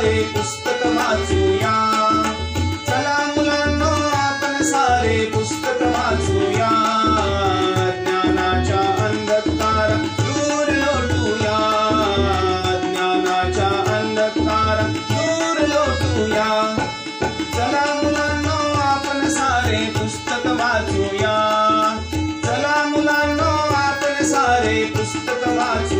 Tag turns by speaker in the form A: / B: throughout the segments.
A: सारे पुस्तक वाचूया. चला मुलांनो आपण सारे पुस्तक वाचूया. ज्ञानाच्या अंधकार दूर लोटूया. ज्ञानाच्या अंधकार दूर लोटूया. चला मुलांनो आपण सारे पुस्तक वाचूया. चला मुलांनो आपण सारे पुस्तक वाचू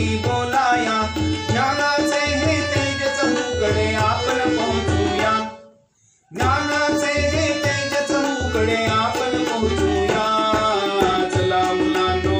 A: शिकाल बोलाया. ज्ञानाचे हे तेज चहूकडे आपण पोहोचूया. ज्ञानाचे हे तेज चहूकडे आपण पोहोचू.